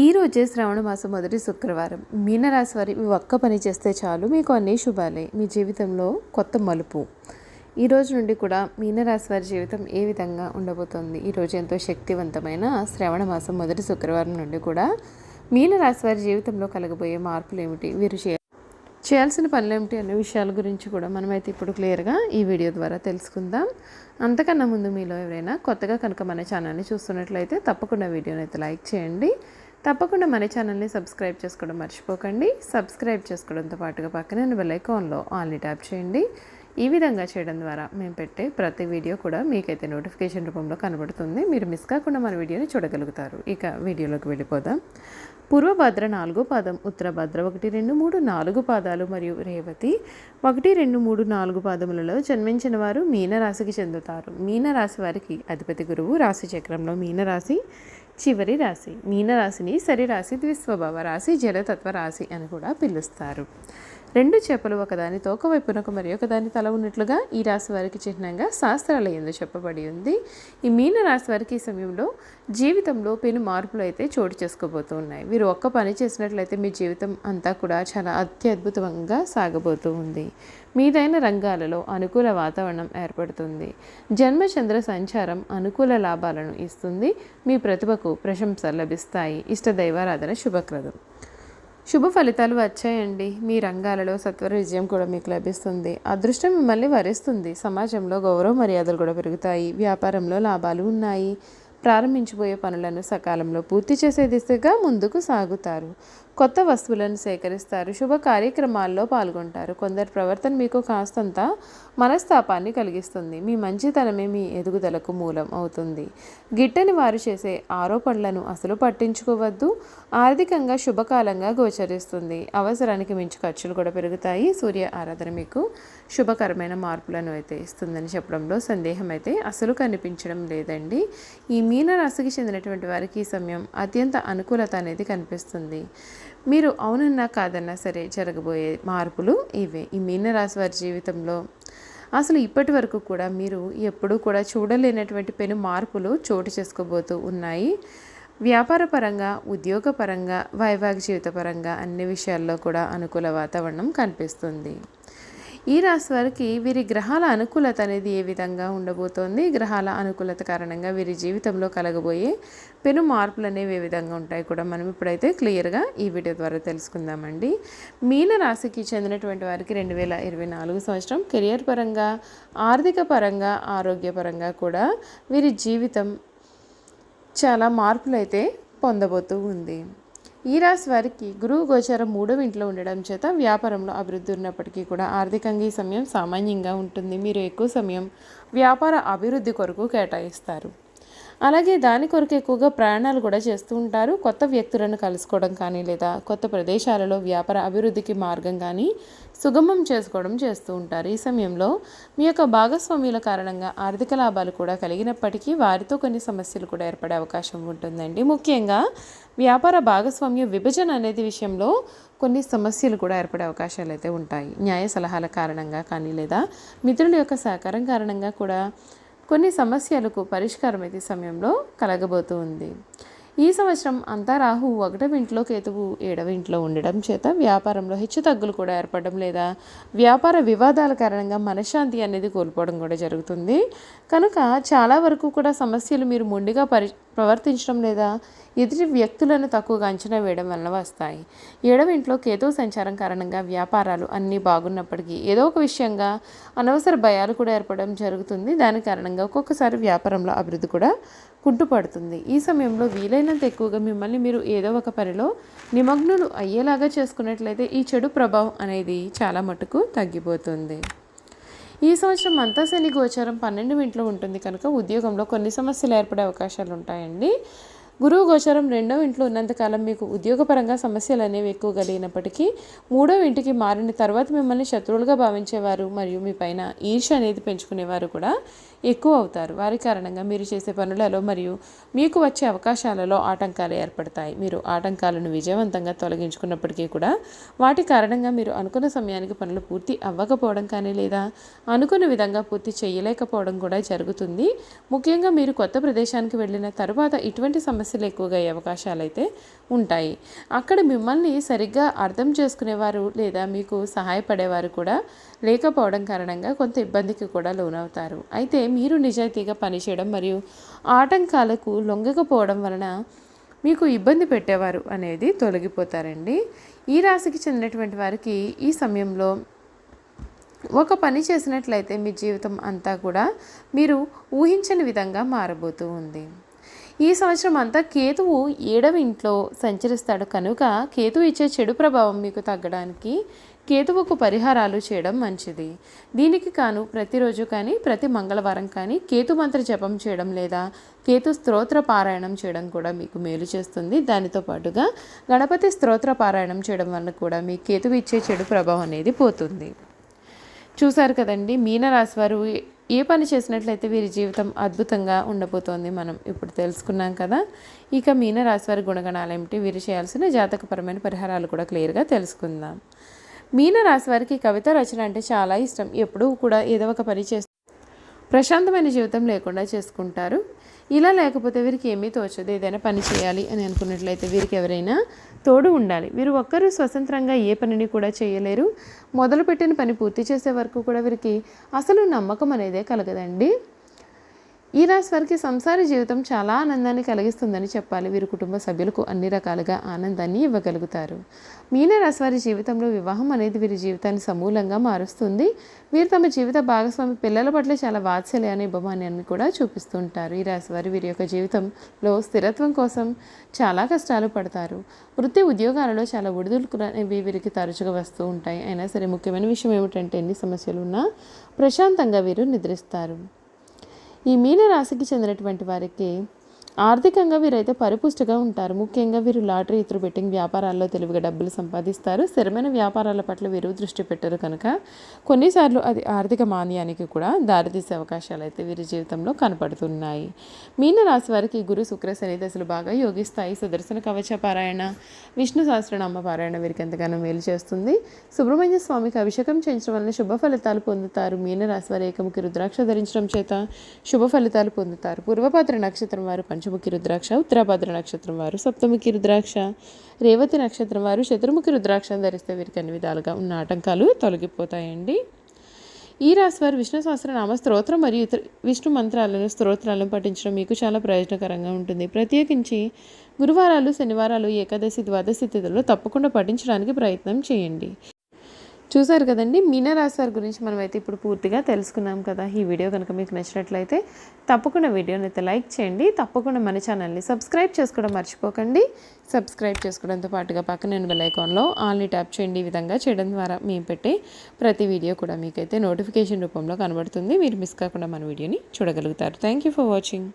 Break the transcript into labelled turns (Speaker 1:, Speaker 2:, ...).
Speaker 1: ఈ రోజే శ్రావణ మాసం మొదటి శుక్రవారం. మీనరాశి వారి ఒక్క పని చేస్తే చాలు. మీకు అన్ని శుభాలే. మీ జీవితంలో కొత్త మలుపు. ఈ రోజు నుండి కూడా మీనరాశి వారి జీవితం ఏ విధంగా ఉండబోతోంది? ఈరోజు ఎంతో శక్తివంతమైన శ్రావణ మాసం మొదటి శుక్రవారం నుండి కూడా మీనరాశి వారి జీవితంలో కలగబోయే మార్పులు ఏమిటి? వీరు చే చేయాల్సిన పనులు ఏమిటి అనే విషయాల గురించి కూడా మనమైతే ఇప్పుడు క్లియర్గా ఈ వీడియో ద్వారా తెలుసుకుందాం. అంతకన్నా ముందు మీలో ఎవరైనా కొత్తగా కనుక మన ఛానల్ని చూస్తున్నట్లయితే తప్పకుండా వీడియోని అయితే లైక్ చేయండి. తప్పకుండా మన ఛానల్ని సబ్స్క్రైబ్ చేసుకోవడం మర్చిపోకండి. సబ్స్క్రైబ్ చేసుకోవడంతో పాటుగా పక్కనే బెల్లైకాన్లో ఆల్ని ట్యాప్ చేయండి. ఈ విధంగా చేయడం ద్వారా మేము పెట్టే ప్రతి వీడియో కూడా మీకైతే నోటిఫికేషన్ రూపంలో కనబడుతుంది. మీరు మిస్ కాకుండా మన వీడియోని చూడగలుగుతారు. ఇక వీడియోలోకి వెళ్ళిపోదాం. పూర్వభద్ర నాలుగో పాదం ఉత్తరభద్ర ఒకటి రెండు మూడు నాలుగు పాదాలు మరియు రేవతి ఒకటి రెండు మూడు నాలుగు పాదములలో జన్మించిన వారు మీనరాశికి చెందుతారు. మీనరాశి వారికి అధిపతి గురువు రాశి చక్రంలో మీనరాశి చివరి రాశి మీనరాశిని సరి రాశి ద్విస్వభావ రాశి జలతత్వ రాశి అని కూడా పిలుస్తారు. రెండు చేపలు ఒకదాని తోక వైపునకు మరి ఒకదాని తల ఉన్నట్లుగా ఈ రాశి వారికి చిహ్నంగా శాస్త్రాల ఎందు చెప్పబడి ఉంది. ఈ మీన రాశి వారికి ఈ సమయంలో జీవితంలో పెను మార్పులు అయితే చోటు చేసుకోబోతూ ఉన్నాయి. వీరు ఒక్క పని చేసినట్లయితే మీ జీవితం అంతా కూడా చాలా అత్యద్భుతంగా సాగబోతూ ఉంది. మీదైన రంగాలలో అనుకూల వాతావరణం ఏర్పడుతుంది. జన్మచంద్ర సంచారం అనుకూల లాభాలను ఇస్తుంది. మీ ప్రతిభకు ప్రశంసలు లభిస్తాయి. ఇష్టదైవారాధన శుభప్రదం. శుభ ఫలితాలు వచ్చాయండి. మీ రంగాలలో సత్వర విజయం కూడా మీకు లభిస్తుంది. అదృష్టం మిమ్మల్ని వరిస్తుంది. సమాజంలో గౌరవ మర్యాదలు కూడా పెరుగుతాయి. వ్యాపారంలో లాభాలు ఉన్నాయి. ప్రారంభించిపోయే పనులను సకాలంలో పూర్తి చేసే దిశగా ముందుకు సాగుతారు. కొత్త వస్తువులను సేకరిస్తారు శుభ కార్యక్రమాల్లో పాల్గొంటారు. కొందరి ప్రవర్తన మీకు కాస్తంత మనస్తాపాన్ని కలిగిస్తుంది. మీ మంచితనమే మీ ఎదుగుదలకు మూలం అవుతుంది. గిట్టని వారు చేసే ఆరోపణలను అసలు పట్టించుకోవద్దు. ఆర్థికంగా శుభకాలంగా గోచరిస్తుంది. అవసరానికి మించి ఖర్చులు కూడా పెరుగుతాయి. సూర్య ఆరాధన మీకు శుభకరమైన మార్పులను అయితే ఇస్తుందని చెప్పడంలో సందేహం అయితే అసలు కనిపించడం లేదండి. ఈ మీన రాశికి చెందినటువంటి వారికి ఈ సమయం అత్యంత అనుకూలత అనేది కనిపిస్తుంది. మీరు అవునన్నా కాదన్నా సరే జరగబోయే మార్పులు ఇవే. ఈ మీనరాశి వారి జీవితంలో అసలు ఇప్పటి వరకు కూడా మీరు ఎప్పుడూ కూడా చూడలేనటువంటి పెను మార్పులు చోటు చేసుకోబోతూ ఉన్నాయి. వ్యాపార పరంగా ఉద్యోగపరంగా వైవాహిక జీవిత పరంగా అన్ని విషయాల్లో కూడా అనుకూల వాతావరణం కనిపిస్తుంది. ఈ రాశి వారికి వీరి గ్రహాల అనుకూలత అనేది ఏ విధంగా ఉండబోతోంది? గ్రహాల అనుకూలత కారణంగా వీరి జీవితంలో కలగబోయే పెను మార్పులు అనేవి ఏ విధంగా ఉంటాయి కూడా మనం ఇప్పుడైతే క్లియర్గా ఈ వీడియో ద్వారా తెలుసుకుందామండి. మీన రాశికి చెందినటువంటి వారికి రెండు వేల ఇరవై నాలుగు సంవత్సరం కెరియర్ పరంగా ఆర్థిక పరంగా ఆరోగ్యపరంగా కూడా వీరి జీవితం చాలా మార్పులు అయితే పొందబోతూ ఉంది. ఈ రాశి వారికి గురువు గోచారం మూడవ ఇంట్లో ఉండడం చేత వ్యాపారంలో అభివృద్ధి ఉన్నప్పటికీ కూడా ఆర్థికంగా ఈ సమయం సామాన్యంగా ఉంటుంది. మీరు ఎక్కువ సమయం వ్యాపార అభివృద్ధి కొరకు కేటాయిస్తారు. అలాగే దాని కొరకు ఎక్కువగా ప్రయాణాలు కూడా చేస్తూ ఉంటారు. కొత్త వ్యక్తులను కలుసుకోవడం కానీ లేదా కొత్త ప్రదేశాలలో వ్యాపార అభివృద్ధికి మార్గం కానీ సుగమం చేసుకోవడం చేస్తూ ఉంటారు. ఈ సమయంలో మీ యొక్క భాగస్వామ్యుల కారణంగా ఆర్థిక లాభాలు కూడా కలిగినప్పటికీ వారితో కొన్ని సమస్యలు కూడా ఏర్పడే అవకాశం ఉంటుందండి. ముఖ్యంగా వ్యాపార భాగస్వామ్య విభజన అనేది విషయంలో కొన్ని సమస్యలు కూడా ఏర్పడే అవకాశాలు అయితే ఉంటాయి. న్యాయ సలహాల కారణంగా కానీ లేదా మిత్రుల యొక్క సహకారం కారణంగా కూడా కొన్ని సమస్యలకు పరిష్కారం అయితే సమయంలో కలగబోతూ ఉంది. ఈ సంవత్సరం అంతా రాహు ఒకటవ ఇంట్లో కేతువు ఏడవ ఇంట్లో ఉండడం చేత వ్యాపారంలో హెచ్చు తగ్గులు కూడా ఏర్పడడం లేదా వ్యాపార వివాదాల కారణంగా మనశ్శాంతి అనేది కోల్పోవడం కూడా జరుగుతుంది. కనుక చాలా వరకు కూడా సమస్యలు మీరు మొండిగా పరి ప్రవర్తించడం లేదా ఎదుటి వ్యక్తులను తక్కువగా అంచనా వేయడం వలన వస్తాయి. ఏడవ ఇంట్లో కేతు సంచారం కారణంగా వ్యాపారాలు అన్నీ బాగున్నప్పటికీ ఏదో ఒక విషయంగా అనవసర భయాలు కూడా ఏర్పడడం జరుగుతుంది. దాని కారణంగా ఒక్కొక్కసారి వ్యాపారంలో అభివృద్ధి కూడా కుంటుపడుతుంది. ఈ సమయంలో వీలైనంత ఎక్కువగా మిమ్మల్ని మీరు ఏదో ఒక పనిలో నిమగ్నులు అయ్యేలాగా చేసుకున్నట్లయితే ఈ చెడు ప్రభావం అనేది చాలా మటుకు తగ్గిపోతుంది. ఈ సంవత్సరం అంతా శని గోచారం పన్నెండు ఇంట్లో ఉంటుంది కనుక ఉద్యోగంలో కొన్ని సమస్యలు ఏర్పడే అవకాశాలు ఉంటాయండి. గురువు గోచరం రెండవ ఇంట్లో ఉన్నంతకాలం మీకు ఉద్యోగపరంగా సమస్యలు అనేవి ఎక్కువ కలిగినప్పటికీ మూడవ ఇంటికి మారిన తర్వాత మిమ్మల్ని శత్రువులుగా భావించేవారు మరియు మీ పైన ఈర్ష అనేది పెంచుకునేవారు కూడా ఎక్కువ అవుతారు. వారి కారణంగా మీరు చేసే పనులలో మరియు మీకు వచ్చే అవకాశాలలో ఆటంకాలు ఏర్పడతాయి. మీరు ఆటంకాలను విజయవంతంగా తొలగించుకున్నప్పటికీ కూడా వాటి కారణంగా మీరు అనుకున్న సమయానికి పనులు పూర్తి అవ్వకపోవడం కానీ లేదా అనుకున్న విధంగా పూర్తి చేయలేకపోవడం కూడా జరుగుతుంది. ముఖ్యంగా మీరు కొత్త ప్రదేశానికి వెళ్ళిన తరువాత ఇటువంటి సమస్య సమస్యలు ఎక్కువగా అయ్యే అవకాశాలు అయితే ఉంటాయి. అక్కడ మిమ్మల్ని సరిగ్గా అర్థం చేసుకునేవారు లేదా మీకు సహాయపడేవారు కూడా లేకపోవడం కారణంగా కొంత ఇబ్బందికి కూడా లోనవుతారు. అయితే మీరు నిజాయితీగా పనిచేయడం మరియు ఆటంకాలకు లొంగకపోవడం వలన మీకు ఇబ్బంది పెట్టేవారు అనేది తొలగిపోతారండి. ఈ రాశికి చెందినటువంటి వారికి ఈ సమయంలో ఒక పని చేసినట్లయితే మీ జీవితం అంతా కూడా మీరు ఊహించని విధంగా మారబోతూ ఉంది. ఈ సంవత్సరం అంతా కేతువు ఏడవ ఇంట్లో సంచరిస్తాడు. కనుక కేతువు ఇచ్చే చెడు ప్రభావం మీకు తగ్గడానికి కేతువుకు పరిహారాలు చేయడం మంచిది. దీనికి కాను ప్రతిరోజు కానీ ప్రతి మంగళవారం కానీ కేతు మంత్ర జపం చేయడం లేదా కేతు స్తోత్ర పారాయణం చేయడం కూడా మీకు మేలు చేస్తుంది. దానితో పాటుగా గణపతి స్తోత్ర పారాయణం చేయడం వల్ల కూడా మీ కేతువు ఇచ్చే చెడు ప్రభావం అనేది పోతుంది. చూశారు కదండి మీనరాశి వారు ఏ పని చేసినట్లయితే వీరి జీవితం అద్భుతంగా ఉండబోతోంది మనం ఇప్పుడు తెలుసుకున్నాం కదా. ఇక మీనరాశి వారి గుణగణాలు ఏమిటి? వీరు చేయాల్సిన జాతకపరమైన పరిహారాలు కూడా క్లియర్గా తెలుసుకుందాం. మీనరాశి వారికి కవిత రచన అంటే చాలా ఇష్టం. ఎప్పుడూ కూడా ఏదో ఒక పని చేస్తూ ప్రశాంతమైన జీవితం లేకుండా చేసుకుంటారు. ఇలా లేకపోతే వీరికి ఏమీ తోచదు. ఏదైనా పని చేయాలి అని అనుకున్నట్లయితే వీరికి ఎవరైనా తోడు ఉండాలి. వీరు ఒక్కరూ స్వతంత్రంగా ఏ పనిని కూడా చేయలేరు. మొదలుపెట్టిన పని పూర్తి చేసే వరకు కూడా వీరికి అసలు నమ్మకం అనేదే కలగదండి. ఈ రాశి వారికి సంసార జీవితం చాలా ఆనందాన్ని కలిగిస్తుందని చెప్పాలి. వీరి కుటుంబ సభ్యులకు అన్ని రకాలుగా ఆనందాన్ని ఇవ్వగలుగుతారు. మీనరాశి వారి జీవితంలో వివాహం అనేది వీరి జీవితాన్ని సమూలంగా మారుస్తుంది. వీరు తమ జీవిత భాగస్వామి పిల్లల పట్ల చాలా వాత్సల్యాన్ని ఇవ్వమాన్యాన్ని కూడా చూపిస్తుంటారు. ఈ రాశి వారి వీరి యొక్క జీవితంలో స్థిరత్వం కోసం చాలా కష్టాలు పడతారు. వృత్తి ఉద్యోగాలలో చాలా ఒడిదుడుకులు అనేవి వీరికి తరచుగా వస్తూ ఉంటాయి. అయినా సరే ముఖ్యమైన విషయం ఏమిటంటే ఎన్ని సమస్యలు ఉన్నా ప్రశాంతంగా వీరు నిద్రిస్తారు. ఈ మీన రాశికి చెందినటువంటి వారికి ఆర్థికంగా వీరైతే పరిపుష్టిగా ఉంటారు. ముఖ్యంగా వీరు లాటరీ ఇతర బెట్టింగ్ వ్యాపారాల్లో తెలివిగా డబ్బులు సంపాదిస్తారు. స్థిరమైన వ్యాపారాల పట్ల వీరు దృష్టి పెట్టరు కనుక కొన్నిసార్లు అది ఆర్థిక మాన్యానికి కూడా దారితీసే అవకాశాలు అయితే వీరి జీవితంలో కనపడుతున్నాయి. మీనరాశి వారికి గురు శుక్ర శని దశలు బాగా యోగిస్తాయి. సుదర్శన కవచ పారాయణ విష్ణు సహస్రనామ పారాయణ వీరికి ఎంతగానో మేలు చేస్తుంది. సుబ్రహ్మణ్య స్వామికి అభిషేకం చేయించడం వల్ల శుభ ఫలితాలు పొందుతారు. మీనరాశి వారి ఏకముఖి రుద్రాక్ష ధరించడం చేత శుభ ఫలితాలు పొందుతారు. పూర్వపాత్ర నక్షత్రం వారు పంచముఖి రుద్రాక్ష ఉత్తరాభద్ర నక్షత్రం వారు సప్తముఖి రుద్రాక్ష రేవతి నక్షత్రం వారు చతుర్ముఖి రుద్రాక్షను ధరిస్తే వీరికి అన్ని విధాలుగా ఉన్న ఆటంకాలు తొలగిపోతాయండి. ఈ రాశి వారు విష్ణు సహస్రనామ స్తోత్రం మరియు ఇతర విష్ణు మంత్రాలను స్తోత్రాలను పఠించడం మీకు చాలా ప్రయోజనకరంగా ఉంటుంది. ప్రత్యేకించి గురువారాలు శనివారాలు ఏకాదశి ద్వాదశి తిథుల్లో తప్పకుండా పఠించడానికి ప్రయత్నం చేయండి. చూసారు కదండి మీనరాశి వారి గురించి మనం అయితే ఇప్పుడు పూర్తిగా తెలుసుకున్నాం కదా. ఈ వీడియో కనుక మీకు నచ్చినట్లయితే తప్పకుండా వీడియోని అయితే లైక్ చేయండి. తప్పకుండా మన ఛానల్ని సబ్స్క్రైబ్ చేసుకోవడం మర్చిపోకండి. సబ్స్క్రైబ్ చేసుకోవడంతో పాటుగా పక్కన బెల్ ఐకాన్లో ఆల్ని ట్యాప్ చేయండి. ఈ విధంగా చేయడం ద్వారా మేము పెట్టే ప్రతి వీడియో కూడా మీకైతే నోటిఫికేషన్ రూపంలో కనబడుతుంది. మీరు మిస్ కాకుండా మన వీడియోని చూడగలుగుతారు. Thank you for watching